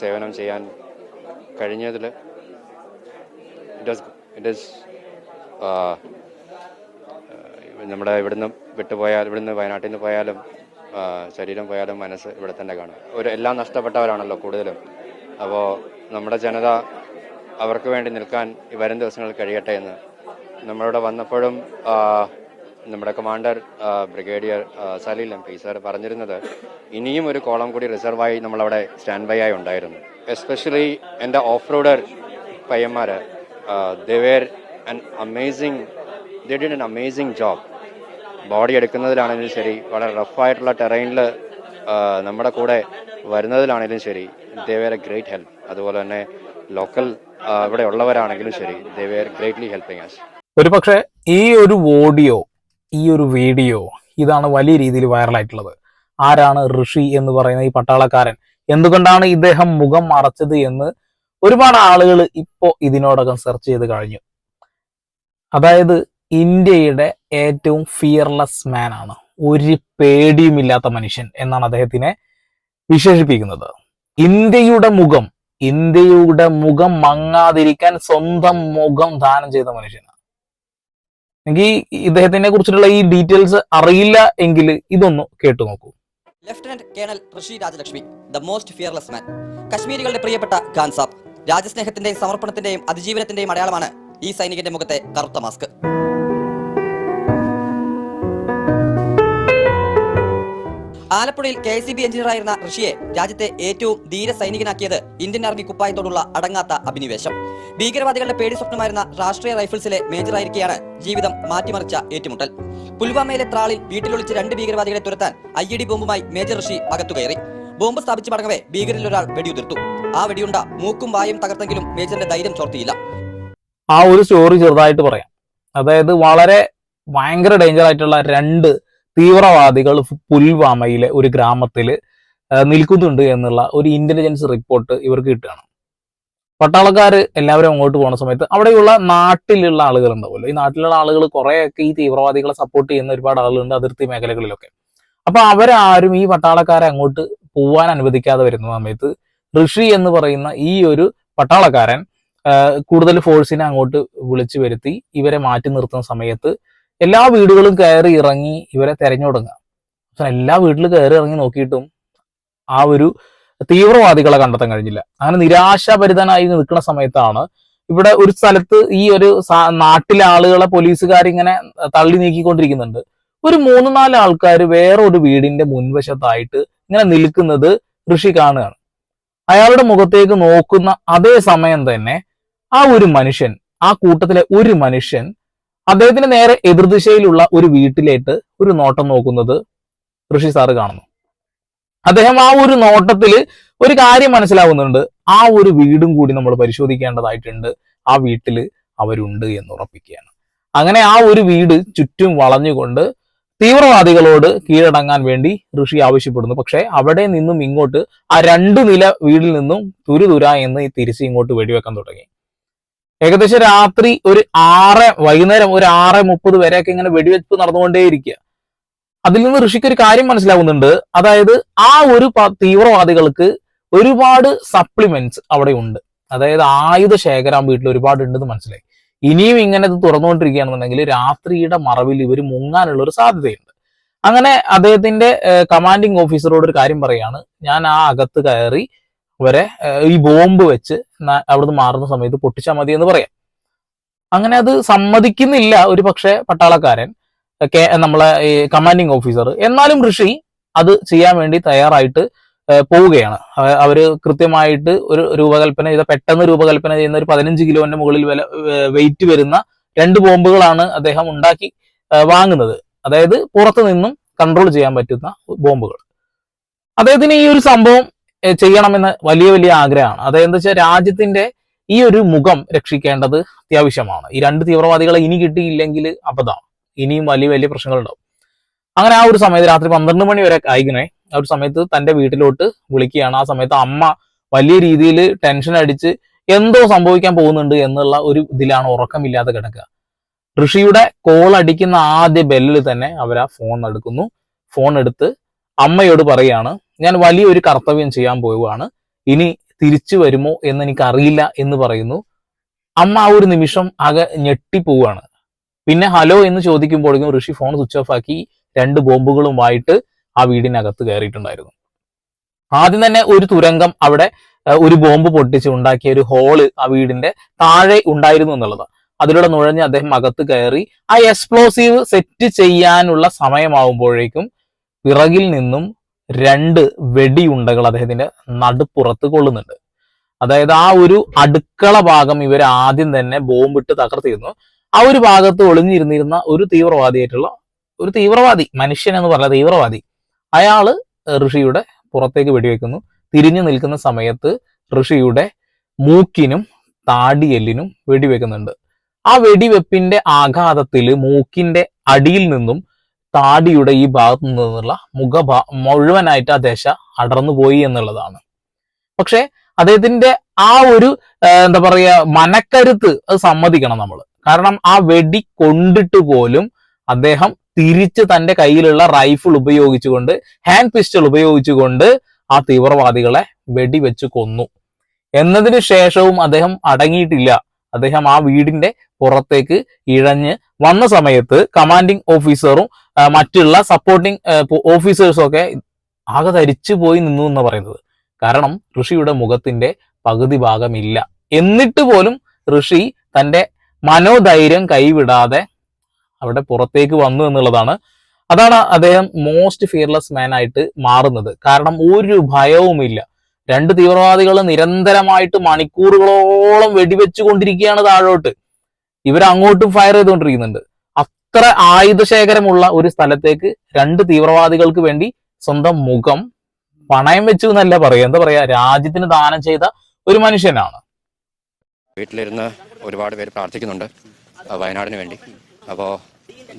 സേവനം ചെയ്യാൻ കഴിഞ്ഞതിൽ ഇറ്റ് ഇസ് നമ്മുടെ ഇവിടുന്ന് വിട്ടുപോയാൽ ഇവിടുന്ന് വയനാട്ടിൽ നിന്ന് പോയാലും ശരീരം പോയാലും മനസ്സ് ഇവിടെ തന്നെ കാണും. ഒരു എല്ലാം നഷ്ടപ്പെട്ടവരാണല്ലോ കൂടുതലും. അപ്പോൾ നമ്മുടെ ജനത അവർക്ക് വേണ്ടി നിൽക്കാൻ ഈ വരും ദിവസങ്ങൾ കഴിയട്ടെ എന്ന്. നമ്മളിവിടെ വന്നപ്പോഴും നമ്മുടെ commander brigadier Salil M P sir പറഞ്ഞിരുന്നത് ഇനിയും ഒരു കോളം കൂടി റിസർവായി നമ്മളവിടെ സ്റ്റാൻഡ് ബൈ ആയി ഉണ്ടായിരുന്നു. എസ്പെഷ്യലി എന്റെ off roader പയ്യന്മാർ they're an amazing they did an amazing job body എടുക്കുന്നതിലാണെങ്കിലും ശരി വളരെ റഫായിട്ടുള്ള ടെറൈനിൽ നമ്മുടെ കൂടെ വരുന്നതിലാണെങ്കിലും ശരി ദേവേർ എ ഗ്രേറ്റ് ഹെൽപ്പ് അതുപോലെ തന്നെ ലോക്കൽ ഇവിടെ ഉള്ളവരാണെങ്കിലും ശരി ദേവേർ ഗ്രേറ്റ്ലി ഹെൽപ്പിങ് ഒരു ഒരുപക്ഷെ ഈ ഒരു ഓഡിയോ ഈ ഒരു വീഡിയോ ഇതാണ് വലിയ രീതിയിൽ വൈറലായിട്ടുള്ളത്. ആരാണ് ഋഷി എന്ന് പറയുന്ന ഈ പട്ടാളക്കാരൻ? എന്തുകൊണ്ടാണ് ഇദ്ദേഹം മുഖം മറച്ചത് എന്ന് ഒരുപാട് ആളുകൾ ഇപ്പോ ഇതിനോടകം സെർച്ച് ചെയ്ത് കഴിഞ്ഞു. അതായത് ഇന്ത്യയുടെ ഏറ്റവും ഫിയർലെസ് മാൻ ആണ്. ഒരു പേടിയുമില്ലാത്ത മനുഷ്യൻ എന്നാണ് അദ്ദേഹത്തിനെ വിശേഷിപ്പിക്കുന്നത്. ഇന്ത്യയുടെ മുഖം ഇന്ത്യയുടെ മുഖം മങ്ങാതിരിക്കാൻ സ്വന്തം മുഖം ദാനം ചെയ്ത മനുഷ്യനാണ്. എനിക്ക് ഇദ്ദേഹത്തിനെ കുറിച്ചിട്ടുള്ള ഈ ഡീറ്റെയിൽസ് അറിയില്ല എങ്കിൽ ഇതൊന്ന് കേട്ടു നോക്കൂ. Lieutenant colonel Rishi Rajalakshmi the most fearless man കശ്മീരികളുടെ പ്രിയപ്പെട്ട ഖാൻസാബ് രാജ്യസ്നേഹത്തിന്റെയും സമർപ്പണത്തിന്റെയും അതിജീവനത്തിന്റെയും അടയാളമാണ് ഈ സൈനികന്റെ മുഖത്തെ കറുത്ത മാസ്ക് ആലപ്പുഴയിൽ കെ സി ബി എഞ്ചിനീയറായിരുന്ന ഋഷിയെ രാജ്യത്തെ ഏറ്റവും ധീര സൈനികനാക്കിയത് ഇന്ത്യൻ ആർമി കുപ്പായത്തോടുള്ള അടങ്ങാത്ത അഭിനിവേശം. ഭീകരവാദികളുടെ പേടി സ്വപ്നമായിരുന്ന രാഷ്ട്രീയ റൈഫിൾസിലെ മേജറായിരിക്കെയാണ് ജീവിതം മാറ്റിമറിച്ച ഏറ്റുമുട്ടൽ. പുൽവാമയിലെ ത്രാളിൽ വീട്ടിലൊളിച്ച് രണ്ട് ഭീകരവാദികളെ തുരത്താൻ ഐ ഡി ബോംബുമായി മേജർ ഋഷി അകത്തുകയറി ബോംബ് സ്ഥാപിച്ചു മടങ്ങവേ ഭീകരിൽ ഒരാൾ വെടിയുതിർത്തു. ആ വെടിയുണ്ട മൂക്കും വായും തകർത്തെങ്കിലും മേജറിന്റെ ധൈര്യം ചോർത്തിയില്ല. ആ ഒരു സ്റ്റോറി ചെറുതായിട്ട് പറയാം. അതായത് വളരെ ഭയങ്കര ഡേഞ്ചർ ആയിട്ടുള്ള രണ്ട് തീവ്രവാദികൾ പുൽവാമയിലെ ഒരു ഗ്രാമത്തിൽ നിൽക്കുന്നുണ്ട് എന്നുള്ള ഒരു ഇന്റലിജൻസ് റിപ്പോർട്ട് ഇവർക്ക് കിട്ടുകയാണ്. പട്ടാളക്കാർ എല്ലാവരും അങ്ങോട്ട് പോകുന്ന സമയത്ത് അവിടെയുള്ള നാട്ടിലുള്ള ആളുകൾ ഉണ്ടാവുമല്ലോ ഈ നാട്ടിലുള്ള ആളുകൾ കുറേയൊക്കെ ഈ തീവ്രവാദികളെ സപ്പോർട്ട് ചെയ്യുന്ന ഒരുപാട് ആളുകളുണ്ട് അതിർത്തി മേഖലകളിലൊക്കെ. അപ്പൊ അവരാരും ഈ പട്ടാളക്കാരെ അങ്ങോട്ട് പോവാൻ അനുവദിക്കാതെ വരുന്ന സമയത്ത് ഋഷി എന്ന് പറയുന്ന ഈ ഒരു പട്ടാളക്കാരൻ കൂടുതൽ ഫോഴ്സിനെ അങ്ങോട്ട് വിളിച്ചു വരുത്തി ഇവരെ മാറ്റി നിർത്തുന്ന സമയത്ത് എല്ലാ വീടുകളും കയറി ഇറങ്ങി ഇവരെ തെരഞ്ഞു തുടങ്ങുക എല്ലാ വീട്ടിലും കയറി ഇറങ്ങി നോക്കിയിട്ടും ആ ഒരു തീവ്രവാദികളെ കണ്ടെത്താൻ കഴിഞ്ഞില്ല. അങ്ങനെ നിരാശാഭരിതനായി നിൽക്കുന്ന സമയത്താണ് ഇവിടെ ഒരു സ്ഥലത്ത് ഈ ഒരു നാട്ടിലെ ആളുകളെ പോലീസുകാരിങ്ങനെ തള്ളി നീക്കിക്കൊണ്ടിരിക്കുന്നുണ്ട്. ഒരു മൂന്ന് നാല് ആൾക്കാർ വേറെ ഒരു വീടിന്റെ മുൻവശത്തായിട്ട് ഇങ്ങനെ നിൽക്കുന്നത് ഋഷി കാണുകയാണ്. അയാളുടെ മുഖത്തേക്ക് നോക്കുന്ന അതേ സമയം തന്നെ ആ ഒരു മനുഷ്യൻ ആ കൂട്ടത്തിലെ ഒരു മനുഷ്യൻ അദ്ദേഹത്തിന് നേരെ എതിർദിശയിലുള്ള ഒരു വീട്ടിലേക്ക് ഒരു നോട്ടം നോക്കുന്നത് ഋഷി സാറ് കാണുന്നു. അദ്ദേഹം ആ ഒരു നോട്ടത്തിൽ ഒരു കാര്യം മനസ്സിലാവുന്നുണ്ട്. ആ ഒരു വീടും കൂടി നമ്മൾ പരിശോധിക്കേണ്ടതായിട്ടുണ്ട്. ആ വീട്ടിൽ അവരുണ്ട് എന്ന് ഉറപ്പിക്കുകയാണ്. അങ്ങനെ ആ ഒരു വീട് ചുറ്റും വളഞ്ഞുകൊണ്ട് തീവ്രവാദികളോട് കീഴടങ്ങാൻ വേണ്ടി ഋഷി ആവശ്യപ്പെടുന്നു. പക്ഷെ അവിടെ നിന്നും ഇങ്ങോട്ട് ആ രണ്ട് നില വീടിൽ നിന്നും തുരുതുര എന്ന് തിരിച്ച് ഇങ്ങോട്ട് വെടിവെക്കാൻ തുടങ്ങി. ഏകദേശം രാത്രി ഒരു ആറ് വൈകുന്നേരം ഒരു ആറ് മുപ്പത് വരെയൊക്കെ ഇങ്ങനെ വെടിവെപ്പ് നടന്നുകൊണ്ടേയിരിക്കുക. അതിൽ നിന്ന് ഋഷിക്ക് ഒരു കാര്യം മനസ്സിലാവുന്നുണ്ട്. അതായത് ആ ഒരു തീവ്രവാദികൾക്ക് ഒരുപാട് സപ്ലിമെന്റ്സ് അവിടെ ഉണ്ട് അതായത് ആയുധ ശേഖരം വീട്ടിൽ ഒരുപാട് ഉണ്ടെന്ന് മനസ്സിലായി. ഇനിയും ഇങ്ങനെ ഇത് തുറന്നുകൊണ്ടിരിക്കുകയാണെന്നുണ്ടെങ്കിൽ രാത്രിയുടെ മറവിൽ ഇവർ മുങ്ങാനുള്ള ഒരു സാധ്യതയുണ്ട്. അങ്ങനെ അദ്ദേഹത്തിന്റെ കമാൻഡിങ് ഓഫീസറോട് ഒരു കാര്യം പറയാണ്. ഞാൻ ആ അകത്ത് കയറി ഏഹ്, ഈ ബോംബ് വെച്ച് അവിടുന്ന് മാറുന്ന സമയത്ത് പൊട്ടിച്ചാൽ മതി എന്ന് പറയാം. അങ്ങനെ അത് സമ്മതിക്കുന്നില്ല ഒരു പക്ഷേ പട്ടാളക്കാരൻ നമ്മളെ ഈ കമാൻഡിങ് ഓഫീസർ എന്നാലും ഋഷി അത് ചെയ്യാൻ വേണ്ടി തയ്യാറായിട്ട് പോവുകയാണ്. അവ- അവർ കൃത്യമായിട്ട് ഒരു രൂപകൽപ്പന ചെയ്ത പെട്ടെന്ന് രൂപകൽപ്പന ചെയ്യുന്ന ഒരു പതിനഞ്ച് കിലോന്റെ മുകളിൽ വില വെയിറ്റ് വരുന്ന രണ്ട് ബോംബുകളാണ് അദ്ദേഹം ഉണ്ടാക്കി വാങ്ങുന്നത്. അതായത് പുറത്തു നിന്നും കൺട്രോൾ ചെയ്യാൻ പറ്റുന്ന ബോംബുകൾ. അദ്ദേഹത്തിന് ഈ ഒരു സംഭവം ചെയ്യണമെന്ന് വലിയ വലിയ ആഗ്രഹമാണ്. അതെന്താ വെച്ചാൽ രാജ്യത്തിന്റെ ഈ ഒരു മുഖം രക്ഷിക്കേണ്ടത് അത്യാവശ്യമാണ്. ഈ രണ്ട് തീവ്രവാദികളെ ഇനി കിട്ടിയില്ലെങ്കിൽ അബദ്ധമാണ്. ഇനിയും വലിയ വലിയ പ്രശ്നങ്ങളുണ്ടാവും. അങ്ങനെ ആ ഒരു സമയത്ത് രാത്രി പന്ത്രണ്ട് മണി വരെ ആയിക്കണേ. ആ ഒരു സമയത്ത് തന്റെ വീട്ടിലോട്ട് വിളിക്കുകയാണ്. ആ സമയത്ത് അമ്മ വലിയ രീതിയിൽ ടെൻഷൻ അടിച്ച് എന്തോ സംഭവിക്കാൻ പോകുന്നുണ്ട് എന്നുള്ള ഒരു ഇതിലാണ് ഉറക്കമില്ലാതെ കിടക്കുക. ഋഷിയുടെ കോൾ അടിക്കുന്ന ആദ്യ ബെല്ലിൽ തന്നെ അവർ ആ ഫോൺ എടുക്കുന്നു. ഫോൺ എടുത്ത് അമ്മയോട് പറയുകയാണ് ഞാൻ വലിയൊരു കർത്തവ്യം ചെയ്യാൻ പോവുകയാണ്. ഇനി തിരിച്ചു വരുമോ എന്ന് എനിക്ക് അറിയില്ല എന്ന് പറയുന്നു. അമ്മ ആ ഒരു നിമിഷം ആകെ ഞെട്ടിപ്പോവാണ് പിന്നെ ഹലോ എന്ന് ചോദിക്കുമ്പോഴേക്കും ഋഷി ഫോൺ സ്വിച്ച് ഓഫ് ആക്കി രണ്ട് ബോംബുകളുമായിട്ട് ആ വീടിനകത്ത് കയറിയിട്ടുണ്ടായിരുന്നു. ആദ്യം തന്നെ ഒരു തുരങ്കം അവിടെ ഒരു ബോംബ് പൊട്ടിച്ച് ഉണ്ടാക്കിയ ഒരു ഹോൾ ആ വീടിന്റെ താഴെ ഉണ്ടായിരുന്നു എന്നുള്ളത്. അതിലൂടെ നുഴഞ്ഞ് അദ്ദേഹം അകത്ത് കയറി ആ എക്സ്പ്ലോസീവ് സെറ്റ് ചെയ്യാനുള്ള സമയമാവുമ്പോഴേക്കും പിറകിൽ നിന്നും രണ്ട് വെടിയുണ്ടകൾ അദ്ദേഹത്തിന്റെ നടുപ്പുറത്ത് കൊള്ളുന്നുണ്ട്. അതായത് ആ ഒരു അടുക്കള ഭാഗം ഇവർ ആദ്യം തന്നെ ബോംബിട്ട് തകർത്തിരുന്നു. ആ ഒരു ഭാഗത്ത് ഒളിഞ്ഞിരുന്നിരുന്ന ഒരു തീവ്രവാദിയായിട്ടുള്ള ഒരു തീവ്രവാദി മനുഷ്യൻ എന്ന് പറഞ്ഞ തീവ്രവാദി അയാൾ ഋഷിയുടെ പുറത്തേക്ക് വെടിവെക്കുന്നു. തിരിഞ്ഞു നിൽക്കുന്ന സമയത്ത് ഋഷിയുടെ മൂക്കിനും താടിയെല്ലിനും വെടിവെക്കുന്നുണ്ട്. ആ വെടിവെപ്പിന്റെ ആഘാതത്തിൽ മൂക്കിന്റെ അടിയിൽ നിന്നും താടിയുടെ ഈ ഭാഗത്തു നിന്നുള്ള മുഖഭാ മുഴുവനായിട്ട് ആ ദശ അടർന്നു പോയി എന്നുള്ളതാണ്. പക്ഷെ അദ്ദേഹത്തിന്റെ ആ ഒരു എന്താ പറയുക മനക്കരുത്ത് അത് സമ്മതിക്കണം നമ്മൾ കാരണം ആ വെടി കൊണ്ടിട്ട് പോലും അദ്ദേഹം തിരിച്ച് തന്റെ കയ്യിലുള്ള റൈഫിൾ ഉപയോഗിച്ചുകൊണ്ട് ഹാൻഡ് പിസ്റ്റൾ ഉപയോഗിച്ചുകൊണ്ട് ആ തീവ്രവാദികളെ വെടിവെച്ച് കൊന്നു. എന്നതിന് ശേഷവും അദ്ദേഹം അടങ്ങിയിട്ടില്ല. അദ്ദേഹം ആ വീടിന്റെ പുറത്തേക്ക് ഇഴഞ്ഞ് വന്ന സമയത്ത് കമാൻഡിങ് ഓഫീസറും മറ്റുള്ള സപ്പോർട്ടിംഗ് ഓഫീസേഴ്സും ഒക്കെ ആകെ ധരിച്ചു പോയി നിന്നു എന്ന് പറയുന്നത്. കാരണം ഋഷിയുടെ മുഖത്തിന്റെ പകുതി ഭാഗമില്ല. എന്നിട്ട് പോലും ഋഷി തന്റെ മനോധൈര്യം കൈവിടാതെ അവിടെ പുറത്തേക്ക് വന്നു എന്നുള്ളതാണ് അതാണ് അദ്ദേഹം മോസ്റ്റ് ഫിയർലെസ് മാൻ ആയിട്ട് മാറുന്നത്. കാരണം ഒരു ഭയവുമില്ല. രണ്ട് തീവ്രവാദികൾ നിരന്തരമായിട്ട് മണിക്കൂറുകളോളം വെടിവെച്ചുകൊണ്ടിരിക്കുകയാണ് താഴോട്ട്. ഇവർ അങ്ങോട്ടും ഫയർ ചെയ്തുകൊണ്ടിരിക്കുന്നുണ്ട്. അത്ര ആയുധശേഖരമുള്ള ഒരു സ്ഥലത്തേക്ക് രണ്ട് തീവ്രവാദികൾക്ക് വേണ്ടി സ്വന്തം മുഖം പണയം വെച്ചു എന്നല്ല പറയാ എന്താ പറയാ രാജ്യത്തിന് ദാനം ചെയ്ത ഒരു മനുഷ്യനാണ്. വീട്ടിലിരുന്ന് ഒരുപാട് പേര് പ്രാർത്ഥിക്കുന്നുണ്ട് വയനാടിന് വേണ്ടി. അപ്പോൾ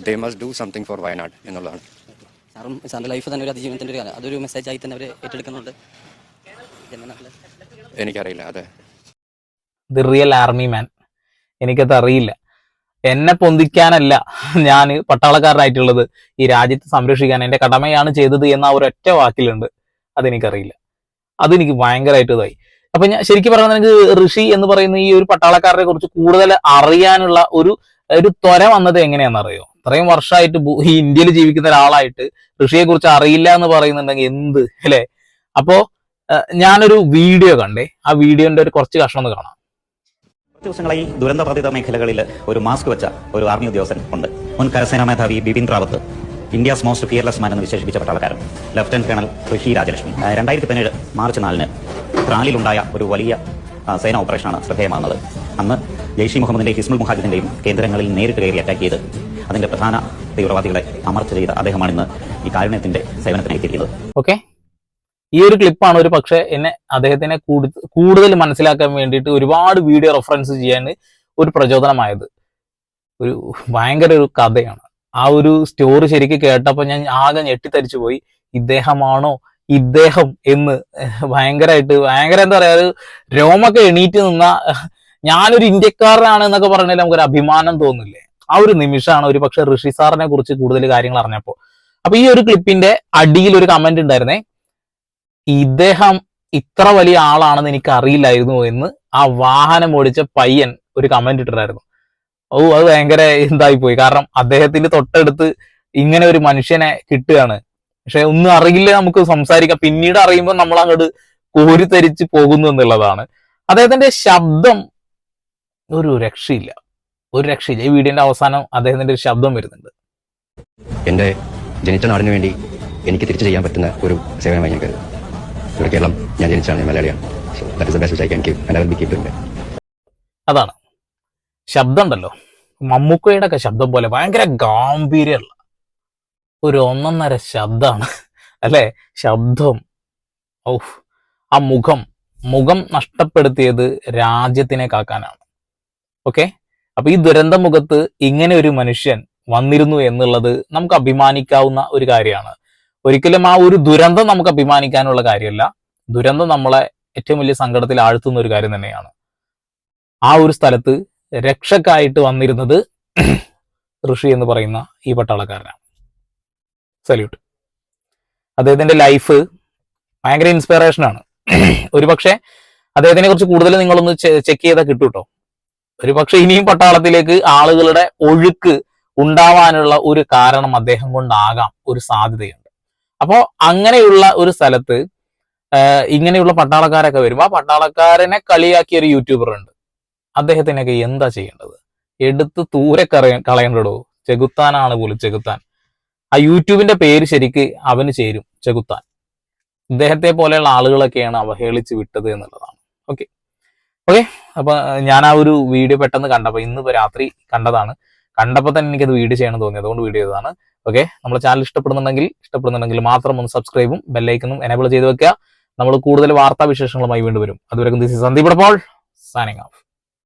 they must do something for Wayanad എന്നുള്ളതാണ്. സാറും സാറിന്റെ ലൈഫ് തന്നെ ഒരു അതിജീവനത്തിന്റെ ഒരു കാലം. അതൊരു മെസ്സേജ് ആയി തന്നെ അവർ ഏറ്റെടുക്കുന്നുണ്ട്. എനിക്കറിയില്ല അതെ. The real army man. എനിക്കത് അറിയില്ല എന്നെ പൊന്തിക്കാനല്ല ഞാൻ പട്ടാളക്കാരനായിട്ടുള്ളത് ഈ രാജ്യത്തെ സംരക്ഷിക്കാൻ എന്റെ കടമയാണ് ചെയ്തത് എന്ന ഒരു ഒറ്റ വാക്കിലുണ്ട്. അതെനിക്കറിയില്ല. അതെനിക്ക് ഭയങ്കരമായിട്ട് ഇതായി. അപ്പൊ ഞാൻ ശരിക്കും പറയുന്നത് എനിക്ക് ഋഷി എന്ന് പറയുന്ന ഈ ഒരു പട്ടാളക്കാരനെ കുറിച്ച് കൂടുതൽ അറിയാനുള്ള ഒരു ഒരു ത്വര വന്നത് എങ്ങനെയാണെന്നറിയോ? ഇത്രയും വർഷമായിട്ട് ഈ ഇന്ത്യയിൽ ജീവിക്കുന്ന ഒരാളായിട്ട് ഋഷിയെ കുറിച്ച് അറിയില്ല എന്ന് പറയുന്നുണ്ടെങ്കിൽ എന്ത് അല്ലെ? അപ്പോ ഞാനൊരു വീഡിയോ കണ്ടേ. ആ വീഡിയോന്റെ ഒരു കുറച്ച് കഷ്ണം ഒന്ന് കാണാം. കുറച്ച് ദിവസങ്ങളായി ദുരന്തബാധിത മേഖലകളിൽ ഒരു മാസ്ക് വെച്ച ഒരു ആർമി ഉദ്യോഗസ്ഥൻ ഉണ്ട്. മുൻ കരസേനാ മേധാവി Bipin Rawat India's most fearless man എന്ന് വിശേഷിപ്പിച്ച പട്ടാളക്കാരൻ ലഫ്റ്റനന്റ് കേണൽ ഋഷി രാജലക്ഷ്മി. രണ്ടായിരത്തി പതിനേഴ് മാർച്ച് നാലിന് ത്രാലിലുണ്ടായ ഒരു വലിയ സേന സേനാ ഓപ്പറേഷനാണ് ശ്രദ്ധേയമാകുന്നത്. അന്ന് ജെയ്ഷി മുഹമ്മദിന്റെ ഹിസ്മുൽ മുഹാജിദിന്റെയും കേന്ദ്രങ്ങളിൽ നേരിട്ട് കയറി അറ്റാക്ക് ചെയ്ത് അതിന്റെ പ്രധാന തീവ്രവാദികളെ അമർച്ച ചെയ്ത അദ്ദേഹമാണ് ഇന്ന് ഈ കാരുണ്യത്തിന്റെ സേവനത്തിനായി തിരിയുന്നത് ഓക്കെ ഈ ഒരു ക്ലിപ്പാണ് ഒരു പക്ഷെ എന്നെ അദ്ദേഹത്തിനെ കൂടുതൽ മനസ്സിലാക്കാൻ വേണ്ടിയിട്ട് ഒരുപാട് വീഡിയോ റെഫറൻസ് ചെയ്യാൻ ഒരു പ്രചോദനമായത്. ഒരു ഭയങ്കര ഒരു കഥയാണ്. ആ ഒരു സ്റ്റോറി ശരിക്കും കേട്ടപ്പോൾ ഞാൻ ആകെ ഞെട്ടിത്തരിച്ചു പോയി. ഇദ്ദേഹമാണോ? ഇദ്ദേഹം എന്ന്. ഭയങ്കരമായിട്ട് ഭയങ്കര എന്താ പറയാ ഒരു രോമൊക്കെ എണീറ്റ് നിന്ന ഞാനൊരു ഇന്ത്യക്കാരനാണ് എന്നൊക്കെ പറഞ്ഞാൽ നമുക്കൊരു അഭിമാനം തോന്നില്ലേ? ആ ഒരു നിമിഷമാണ് ഒരു പക്ഷെ ഋഷി സാറിനെ കുറിച്ച് കൂടുതൽ കാര്യങ്ങൾ അറിഞ്ഞപ്പോൾ അപ്പൊ ഈ ഒരു ക്ലിപ്പിന്റെ അടിയിൽ ഒരു കമന്റ് ഉണ്ടായിരുന്നേ ഇദ്ദേഹം ഇത്ര വലിയ ആളാണെന്ന് എനിക്ക് അറിയില്ലായിരുന്നു എന്ന് ആ വാഹനം ഓടിച്ച പയ്യൻ ഒരു കമന്റ് ഇട്ടിട്ടായിരുന്നു ഓ അത് ഭയങ്കര എന്തായി പോയി കാരണം അദ്ദേഹത്തിന്റെ തൊട്ടടുത്ത് ഇങ്ങനെ ഒരു മനുഷ്യനെ കിട്ടുകയാണ്. പക്ഷെ ഒന്നും അറിയില്ല നമുക്ക് സംസാരിക്കാം. പിന്നീട് അറിയുമ്പോൾ നമ്മൾ അങ്ങോട്ട് കോരിത്തരിച്ച് പോകുന്നു എന്നുള്ളതാണ്. അദ്ദേഹത്തിന്റെ ശബ്ദം ഒരു രക്ഷയില്ല. ഒരു രക്ഷയില്ല. ഈ വീഡിയോന്റെ അവസാനം അദ്ദേഹത്തിന്റെ ഒരു ശബ്ദം വരുന്നുണ്ട്. എന്റെ ജനിച്ച നാടിന് വേണ്ടി എനിക്ക് തിരിച്ചു ചെയ്യാൻ പറ്റുന്ന ഒരു സേവനമായി ഞാൻ കരുതുന്നു. കേരളം ഞാൻ ജനിച്ചാണ് ഞാൻ മലയാളിയാണ്. So that the best can give അതാണ് ശബ്ദം ഉണ്ടല്ലോ മമ്മൂക്കയുടെ ഒക്കെ ശബ്ദം പോലെ ഭയങ്കര ഗാംഭീര്യമുള്ള ഒരു ഒന്നൊന്നര ശബ്ദമാണ്. അല്ലേ? ശബ്ദം. ഔഫ്. ആ മുഖം. മുഖം നഷ്ടപ്പെടുത്തിയത് രാജ്യത്തിനെ കാക്കാനാണ്. ഓക്കെ? അപ്പൊ ഈ ദുരന്ത മുഖത്ത് ഇങ്ങനെ ഒരു മനുഷ്യൻ വന്നിരുന്നു എന്നുള്ളത് നമുക്ക് അഭിമാനിക്കാവുന്ന ഒരു കാര്യമാണ്. ഒരിക്കലും ആ ഒരു ദുരന്തം നമുക്ക് അഭിമാനിക്കാനുള്ള കാര്യമല്ല. ദുരന്തം നമ്മളെ ഏറ്റവും വലിയ സങ്കടത്തിൽ ആഴ്ത്തുന്ന ഒരു കാര്യം തന്നെയാണ്. ആ ഒരു സ്ഥലത്ത് രക്ഷക്കായിട്ട് വന്നിരുന്നത് ഋഷി എന്ന് പറയുന്ന ഈ പട്ടാളക്കാരനാണ്. സല്യൂട്ട് അദ്ദേഹത്തിന്റെ ലൈഫ് ഭയങ്കര ഇൻസ്പിറേഷൻ ആണ്. ഒരുപക്ഷെ അദ്ദേഹത്തിനെ കുറിച്ച് കൂടുതൽ നിങ്ങളൊന്ന് ചെക്ക് ചെയ്താൽ കിട്ടും കേട്ടോ ഒരു പക്ഷെ ഇനിയും പട്ടാളത്തിലേക്ക് ആളുകളുടെ ഒഴുക്ക് ഉണ്ടാവാനുള്ള ഒരു കാരണം അദ്ദേഹം കൊണ്ടാകാം ഒരു സാധ്യതയുണ്ട്. അപ്പോ അങ്ങനെയുള്ള ഒരു സ്ഥലത്ത് ഇങ്ങനെയുള്ള പട്ടാളക്കാരൊക്കെ വരുമ്പോൾ ആ പട്ടാളക്കാരനെ കളിയാക്കിയ ഒരു യൂട്യൂബർ ഉണ്ട് അദ്ദേഹത്തിനൊക്കെ എന്താ ചെയ്യേണ്ടത്? എടുത്ത് ദൂരെ കളയ കളയേണ്ടടോ? ചെകുത്താനാണ് പോലും ചെകുത്താൻ. ആ യൂട്യൂബിന്റെ പേര് ശരിക്ക് അവന് ചേരും ചെകുത്താൻ. ഇദ്ദേഹത്തെ പോലെയുള്ള ആളുകളൊക്കെയാണ് അവഹേളിച്ച് വിട്ടത് എന്നുള്ളതാണ്. ഓക്കെ. ഓക്കെ. അപ്പൊ ഞാൻ ആ ഒരു വീഡിയോ പെട്ടെന്ന് കണ്ടപ്പോൾ ഇന്ന് രാത്രി കണ്ടതാണ്. കണ്ടപ്പോൾ തന്നെ എനിക്കത് വീഡിയോ ചെയ്യണം തോന്നി. അതുകൊണ്ട് വീഡിയോ ചെയ്തതാണ്. ഓക്കെ നമ്മുടെ ചാനൽ ഇഷ്ടപ്പെടുന്നുണ്ടെങ്കിൽ ഇഷ്ടപ്പെടുന്നുണ്ടെങ്കിൽ മാത്രം ഒന്ന് സബ്സ്ക്രൈബും ബെല്ലൈക്കനും എനേബിൾ ചെയ്ത് വെക്കുക. നമ്മൾ കൂടുതൽ വാർത്താ വിശേഷങ്ങളുമായി വീണ്ടും വരും. അതുവരെ സന്ദീപ് പോൾ സാനിങ് ഓഫ്